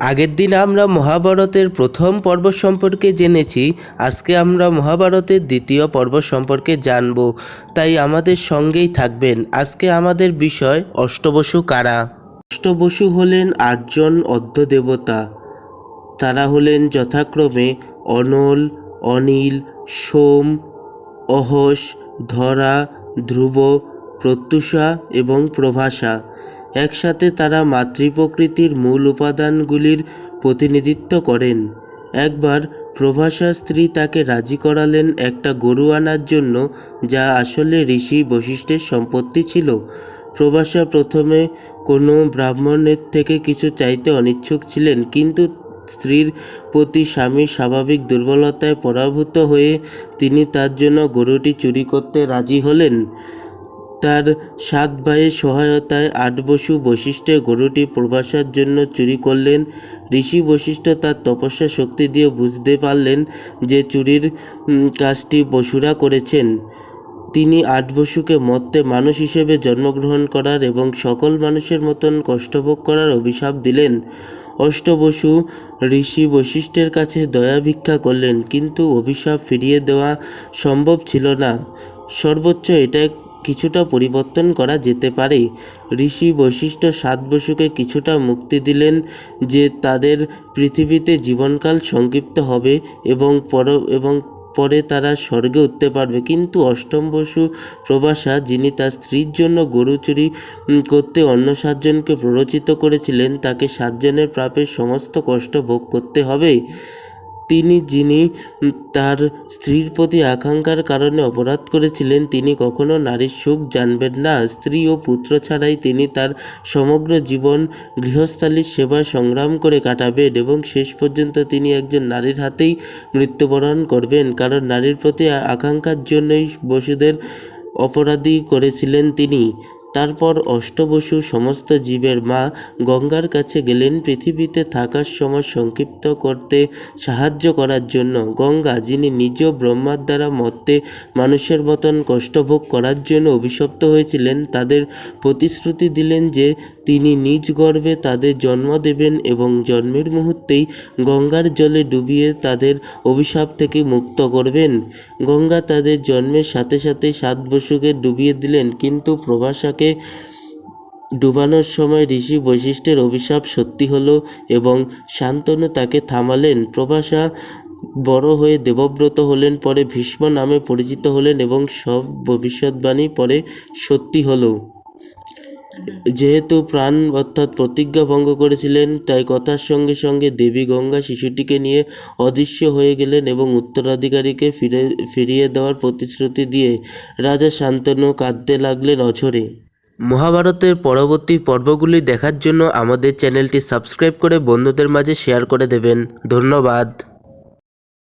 আগের দিন আমরা মহাভারতের প্রথম পর্ব সম্পর্কে জেনেছি, আজকে আমরা মহাভারতের দ্বিতীয় পর্ব সম্পর্কে জানব। তাই আমাদের সঙ্গেই থাকবেন আজকে আমাদের বিষয় অষ্টবসু কারা? অষ্টবসু হলেন আটজন অর্ধদেবতা তারা হলেন যথাক্রমে অনল, অনিল, সোম, অহস, ধরা, ধ্রুব, প্রত্যুষা এবং প্রভাষা। একসাথে তারা মাতৃপ্রকৃতির মূল উপাদানগুলির প্রতিনিধিত্ব করেন। একবার প্রভাষা স্ত্রী তাকে রাজি করালেন একটা গরু আনার জন্য, যা আসলে ঋষি বশিষ্ঠের সম্পত্তি ছিল। প্রভাষা প্রথমে কোনো ব্রাহ্মণের থেকে কিছু চাইতে অনিচ্ছুক ছিলেন, কিন্তু স্ত্রীর প্রতি স্বামীর স্বাভাবিক দুর্বলতায় পরাভূত হয়ে তিনি তার জন্য গরুটি চুরি করতে রাজি হলেন। তার সাত ভাইয়ের সহায়তায় আট বসু বশিষ্ঠে গরুটি প্রবাসার জন্য চুরি করলেন। ঋষি বশিষ্ঠ তার তপস্যা শক্তি দিয়ে বুঝতে পারলেন যে চুরির কাজটি বসুরা করেছেন। তিনি আট বসুকে মর্তে মানুষ হিসেবে জন্মগ্রহণ করার এবং সকল মানুষের মতন কষ্টভোগ করার অভিশাপ দিলেন। অষ্টবসু ঋষি বশিষ্ঠের কাছে দয়া ভিক্ষা করলেন, কিন্তু অভিশাপ ফিরিয়ে দেওয়া সম্ভব ছিল না। সর্বোচ্চ এটা কিছুটা পরিবর্তন করা যেতে পারে। ঋষি বৈশিষ্ট্য সাত বসুকে কিছুটা মুক্তি দিলেন যে তাদের পৃথিবীতে জীবনকাল সংক্ষিপ্ত হবে এবং পর এবং পরে তারা স্বর্গে উঠতে পারবে। কিন্তু অষ্টম বসু প্রবাসা যিনি তার স্ত্রীর জন্য গরু চুরি করতে অন্য সাতজনকে প্ররোচিত করেছিলেন, তাকে সাতজনের প্রাপের সমস্ত কষ্ট ভোগ করতে হবে। তিনি যিনি তার স্ত্রীর প্রতি আকাঙ্ক্ষার কারণে অপরাধ করেছিলেন, তিনি কখনো নারীর সুখ জানবেন না। স্ত্রী ও পুত্র ছাড়াই তিনি তার সমগ্র জীবন গৃহস্থালীর সেবা সংগ্রাম করে কাটাবেন এবং শেষ পর্যন্ত তিনি একজন নারীর হাতেই মৃত্যুবরণ করবেন। কারণ নারীর প্রতি আকাঙ্ক্ষার জন্যই বসুদের অপরাধী করেছিলেন তিনি। তারপর অষ্টবসু সমস্ত জীবের মা গঙ্গার কাছে গেলেন পৃথিবীতে থাকার সময় সংক্ষিপ্ত করতে সাহায্য করার জন্য। গঙ্গা, যিনি নিজ ব্রহ্মার দ্বারা মর্তে মানুষের মতন কষ্টভোগ করার জন্য অভিশপ্ত হয়েছিলেন, তাদের প্রতিশ্রুতি দিলেন যে তিনি নিজ গর্ভে তাদের জন্ম দেবেন এবং জন্মের মুহূর্তেই গঙ্গার জলে ডুবিয়ে তাদের অভিশাপ থেকে মুক্ত করবেন। গঙ্গা তাদের জন্মের সাথে সাথে সাত বসুকে ডুবিয়ে দিলেন, কিন্তু প্রভাসাকে ডুবানোর সময় ঋষি বৈশিষ্ট্যের অভিশাপ সত্যি হলো এবং শান্তনু তাকে থামালেন। প্রভাসা বড় হয়ে দেবব্রত হলেন, পরে ভীষ্ম নামে পরিচিত হলেন এবং সব ভবিষ্যৎবাণী পরে সত্যি হলো। যেহেতু প্রাণ অর্থাৎ প্রতিজ্ঞা ভঙ্গ করেছিলেন, তাই কথার সঙ্গে সঙ্গে দেবী গঙ্গা শিশুটিকে নিয়ে অদৃশ্য হয়ে গেলেন এবং উত্তরাধিকারীকে ফিরে, ফিরিয়ে দেওয়ার প্রতিশ্রুতি দিয়ে রাজা শান্তনু কাঁদতে লাগলেন অঝরে। মহাভারতের পরবর্তী পর্বগুলি দেখার জন্য আমাদের চ্যানেলটি সাবস্ক্রাইব করে বন্ধুদের মাঝে শেয়ার করে দেবেন। ধন্যবাদ।